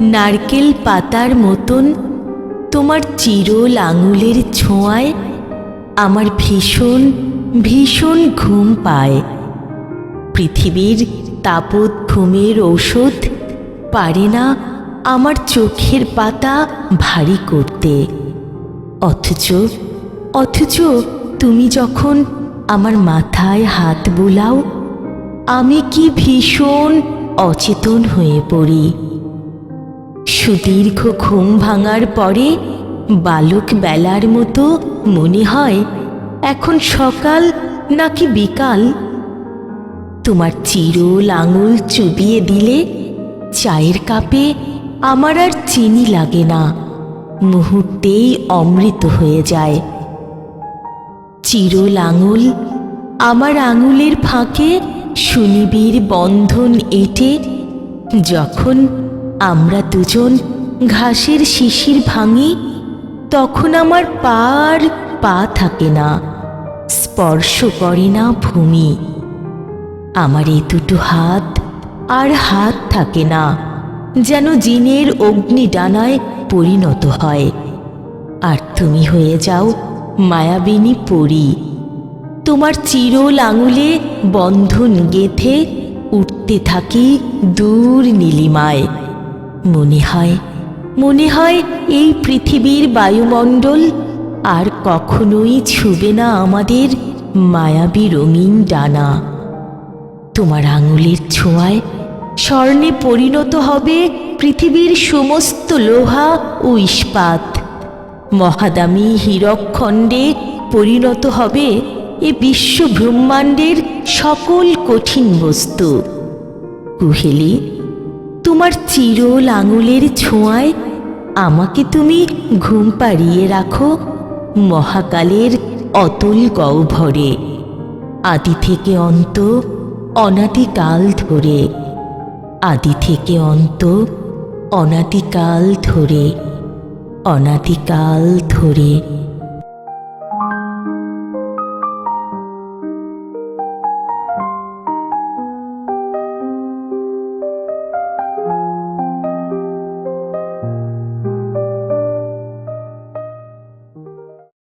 নারকেল পাতার মতন তোমার চিরল আঙুলের ছোঁয়ায় আমার ভীষণ ভীষণ ঘুম পায়। পৃথিবীর তাপত ঘুমের ঔষধ পারে না আমার চোখের পাতা ভারী করতে। অথচ অথচ তুমি যখন আমার মাথায় হাত বোলাও, আমি কি ভীষণ অচেতন হয়ে পড়ি। সুদীর্ঘ ঘুম ভাঙার পরে বালক বেলার মতো মনে হয় এখন সকাল নাকি বিকাল। তোমার চিরল আঙুল চুবিয়ে দিলে চায়ের কাপে আমার আর চিনি লাগে না। মুহূর্তেই অমৃত হয়ে যায়। চিরল আঙুল আমার আঙুলের ফাঁকে সুনিবিড় বন্ধন এঁটে যখন আমরা দুজন ঘাসের শিশির ভাঙি, তখন আমার পার পা থাকে না, স্পর্শ করে না ভূমি। আমার এই দুটো হাত আর হাত থাকে না, যেন জিনের অগ্নি ডানায় পরিণত হয়। আর তুমি হয়ে যাও মায়াবিনী পরী। তোমার চিরল আঙুলে বন্ধন গেথে উঠতে থাকি দূর নীলিমায়। মনে হয় মনে হয় এই পৃথিবীর বায়ুমণ্ডল আর কখনোই ছুবে না আমাদের মায়াবী রঙিন ডানা। তোমার আঙুলের ছোঁয়ায় স্বর্ণে পরিণত হবে পৃথিবীর সমস্ত লোহা ও ইস্পাত। মহাদামী হীরকখণ্ডে পরিণত হবে এ বিশ্ব ব্রহ্মাণ্ডের সকল কঠিন বস্তু। কুহেলি তোমার চিরল আঙুলের ছোঁয়ায় আমাকে তুমি ঘুম পাড়িয়ে রাখো মহাকালের অতুল গহ্বরে। আদি থেকে অন্ত অনাদিকাল ধরে। আদি থেকে অন্ত অনাদিকাল ধরে। অনাদিকাল ধরে।